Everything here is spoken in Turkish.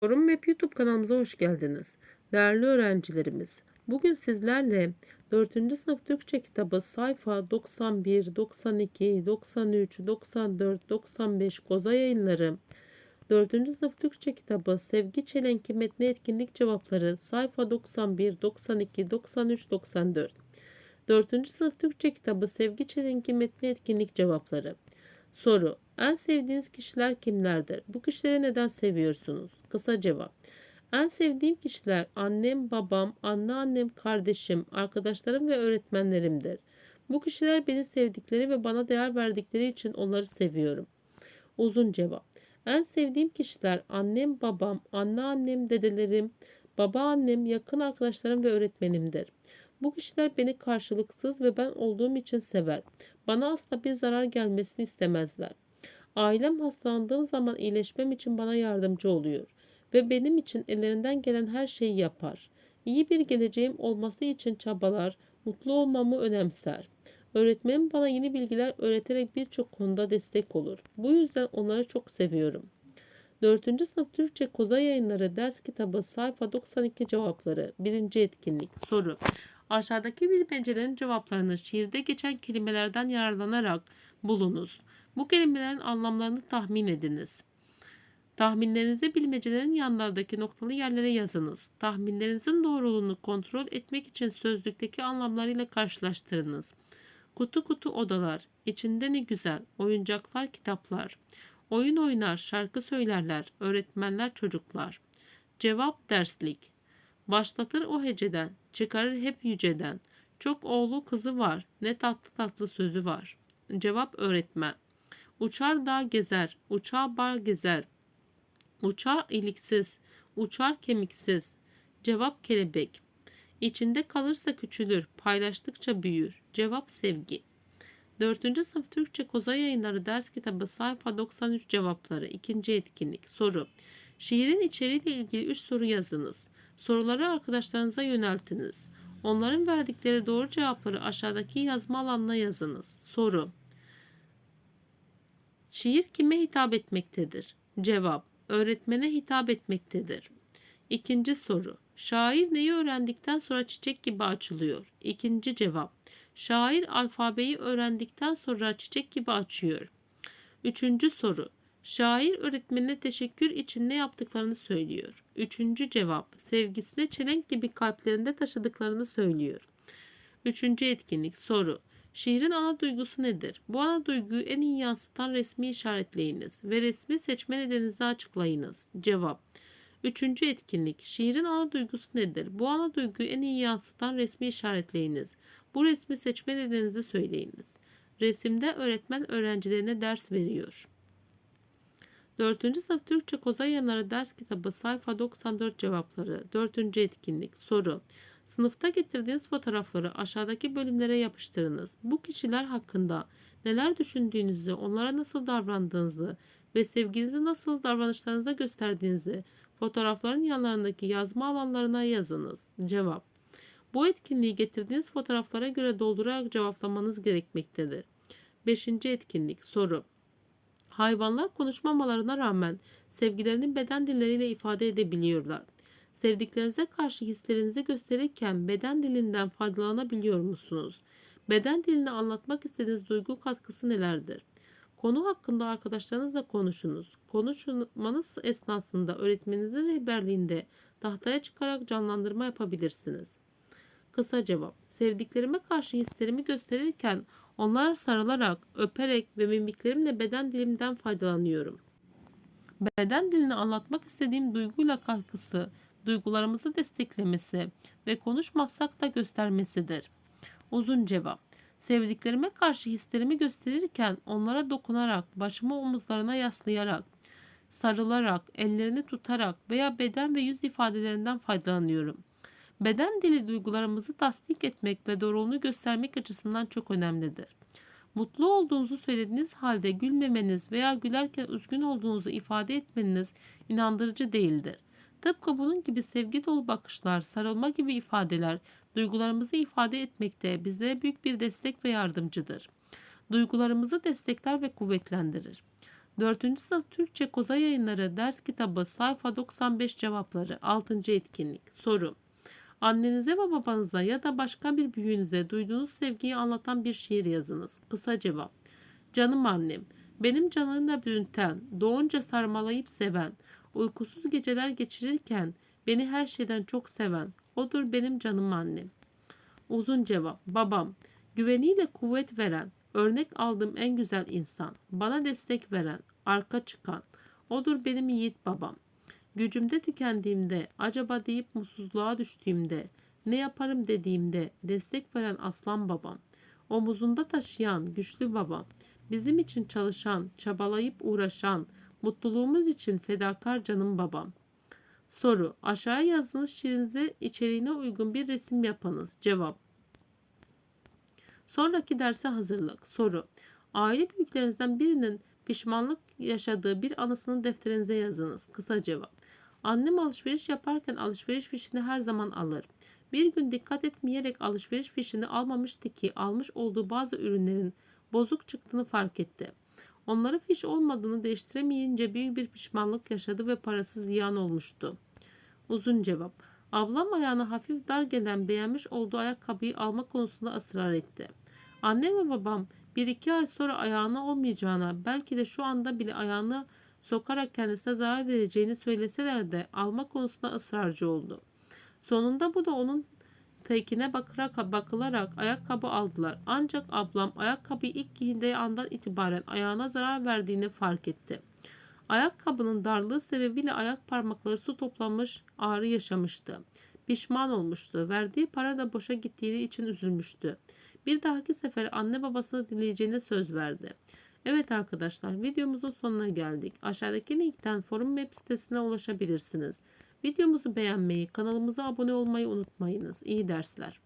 Forum Map YouTube kanalımıza hoş geldiniz. Değerli öğrencilerimiz, bugün sizlerle 4. sınıf Türkçe kitabı sayfa 91, 92, 93, 94, 95 Koza yayınları 4. sınıf Türkçe kitabı Sevgi Çelenki metni etkinlik cevapları sayfa 91, 92, 93, 94 4. sınıf Türkçe kitabı Sevgi Çelenki metni etkinlik cevapları Soru. En sevdiğiniz kişiler kimlerdir? Bu kişileri neden seviyorsunuz? Kısa cevap. En sevdiğim kişiler annem, babam, anneannem, kardeşim, arkadaşlarım ve öğretmenlerimdir. Bu kişiler beni sevdikleri ve bana değer verdikleri için onları seviyorum. Uzun cevap. En sevdiğim kişiler annem, babam, anneannem, dedelerim, babaannem, yakın arkadaşlarım ve öğretmenimdir. Bu kişiler beni karşılıksız ve ben olduğum için sever. Bana asla bir zarar gelmesini istemezler. Ailem hastalandığım zaman iyileşmem için bana yardımcı oluyor ve benim için ellerinden gelen her şeyi yapar. İyi bir geleceğim olması için çabalar, mutlu olmamı önemser. Öğretmenim bana yeni bilgiler öğreterek birçok konuda destek olur. Bu yüzden onları çok seviyorum. 4. sınıf Türkçe Koza Yayınları ders kitabı sayfa 92 cevapları 1. etkinlik soru. Aşağıdaki bilmecelerin cevaplarını şiirde geçen kelimelerden yararlanarak bulunuz. Bu kelimelerin anlamlarını tahmin ediniz. Tahminlerinizi bilmecelerin yanlardaki noktalı yerlere yazınız. Tahminlerinizin doğruluğunu kontrol etmek için sözlükteki anlamlarıyla karşılaştırınız. Kutu kutu odalar, içinde ne güzel, oyuncaklar, kitaplar. Oyun oynar, şarkı söylerler, öğretmenler, çocuklar. Cevap derslik. Başlatır o heceden, çıkarır hep yüceden. Çok oğlu kızı var, ne tatlı tatlı sözü var. Cevap öğretmen. Uçar dağ gezer, uçağı bar gezer. Uçar iliksiz, uçar kemiksiz. Cevap kelebek. İçinde kalırsa küçülür, paylaştıkça büyür. Cevap sevgi. 4. sınıf Türkçe Koza Yayınları ders kitabı sayfa 93 cevapları. 2. etkinlik. Soru. Şiirin içeriğiyle ilgili 3 soru yazınız. Soruları arkadaşlarınıza yöneltiniz. Onların verdikleri doğru cevapları aşağıdaki yazma alanına yazınız. Soru. Şiir kime hitap etmektedir? Cevap. Öğretmene hitap etmektedir. İkinci soru. Şair neyi öğrendikten sonra çiçek gibi açılıyor? İkinci cevap. Şair alfabeyi öğrendikten sonra çiçek gibi açıyor. Üçüncü soru. Şair öğretmenine teşekkür için ne yaptıklarını söylüyor. Üçüncü cevap. Sevgisine çelenk gibi kalplerinde taşıdıklarını söylüyor. Üçüncü etkinlik. Soru. Şiirin ana duygusu nedir? Bu ana duyguyu en iyi yansıtan resmi işaretleyiniz ve resmi seçme nedeninizi açıklayınız. Cevap. Üçüncü etkinlik. Şiirin ana duygusu nedir? Bu ana duyguyu en iyi yansıtan resmi işaretleyiniz. Bu resmi seçme nedeninizi söyleyiniz. Resimde öğretmen öğrencilerine ders veriyor. 4. sınıf Türkçe Koza Yanları ders kitabı sayfa 94 cevapları. 4. etkinlik soru. Sınıfta getirdiğiniz fotoğrafları aşağıdaki bölümlere yapıştırınız. Bu kişiler hakkında neler düşündüğünüzü, onlara nasıl davrandığınızı ve sevginizi nasıl davranışlarınıza gösterdiğinizi fotoğrafların yanlarındaki yazma alanlarına yazınız. Cevap. Bu etkinliği getirdiğiniz fotoğraflara göre doldurarak cevaplamanız gerekmektedir. 5. etkinlik soru. Hayvanlar konuşmamalarına rağmen sevgilerini beden dilleriyle ifade edebiliyorlar. Sevdiklerinize karşı hislerinizi gösterirken beden dilinden faydalanabiliyor musunuz? Beden dilini anlatmak istediğiniz duygu katkısı nelerdir? Konu hakkında arkadaşlarınızla konuşunuz. Konuşmanız esnasında öğretmeninizin rehberliğinde tahtaya çıkarak canlandırma yapabilirsiniz. Kısa cevap. Sevdiklerime karşı hislerimi gösterirken onlara sarılarak, öperek ve mimiklerimle beden dilimden faydalanıyorum. Beden dilini anlatmak istediğim duyguyla katkısı, duygularımızı desteklemesi ve konuşmazsak da göstermesidir. Uzun cevap. Sevdiklerime karşı hislerimi gösterirken onlara dokunarak, başımı omuzlarına yaslayarak, sarılarak, ellerini tutarak veya beden ve yüz ifadelerinden faydalanıyorum. Beden dili duygularımızı tasdik etmek ve doğruluğunu göstermek açısından çok önemlidir. Mutlu olduğunuzu söylediğiniz halde gülmemeniz veya gülerken üzgün olduğunuzu ifade etmeniz inandırıcı değildir. Tıpkı bunun gibi sevgi dolu bakışlar, sarılma gibi ifadeler duygularımızı ifade etmekte bizlere büyük bir destek ve yardımcıdır. Duygularımızı destekler ve kuvvetlendirir. 4. sınıf Türkçe Koza Yayınları ders kitabı sayfa 95 cevapları 6. etkinlik soru Annenize ve babanıza ya da başka bir büyüğünüze duyduğunuz sevgiyi anlatan bir şiir yazınız. Kısa cevap. Canım annem, benim canımla bürünten, doğunca sarmalayıp seven, uykusuz geceler geçirirken beni her şeyden çok seven, odur benim canım annem. Uzun cevap. Babam, güveniyle kuvvet veren, örnek aldığım en güzel insan, bana destek veren, arka çıkan, odur benim yiğit babam. Gücümde tükendiğimde, acaba deyip mutsuzluğa düştüğümde, ne yaparım dediğimde destek veren aslan babam. Omuzunda taşıyan güçlü babam. Bizim için çalışan, çabalayıp uğraşan, mutluluğumuz için fedakar canım babam. Soru. Aşağıya yazdığınız şiirinize içeriğine uygun bir resim yapınız. Cevap. Sonraki derse hazırlık. Soru. Aile büyüklerinizden birinin pişmanlık yaşadığı bir anısını defterinize yazınız. Kısa cevap. Annem alışveriş yaparken alışveriş fişini her zaman alır. Bir gün dikkat etmeyerek alışveriş fişini almamıştı ki almış olduğu bazı ürünlerin bozuk çıktığını fark etti. Onları fiş olmadığını değiştiremeyince büyük bir pişmanlık yaşadı ve parası ziyan olmuştu. Uzun cevap. Ablam ayağına hafif dar gelen beğenmiş olduğu ayakkabıyı alma konusunda ısrar etti. Annem ve babam bir iki ay sonra ayağına olmayacağına belki de şu anda bile ayağını sokarak kendisine zarar vereceğini söyleseler de alma konusunda ısrarcı oldu. Sonunda bu da onun tekine bakarak, bakılarak ayakkabı aldılar. Ancak ablam ayakkabıyı ilk giyindiği andan itibaren ayağına zarar verdiğini fark etti. Ayakkabının darlığı sebebiyle ayak parmakları su toplamış, ağrı yaşamıştı. Pişman olmuştu. Verdiği para da boşa gittiği için üzülmüştü. Bir dahaki sefer anne babasını dinleyeceğine söz verdi. Evet arkadaşlar videomuzun sonuna geldik. Aşağıdaki linkten forum web sitesine ulaşabilirsiniz. Videomuzu beğenmeyi, kanalımıza abone olmayı unutmayınız. İyi dersler.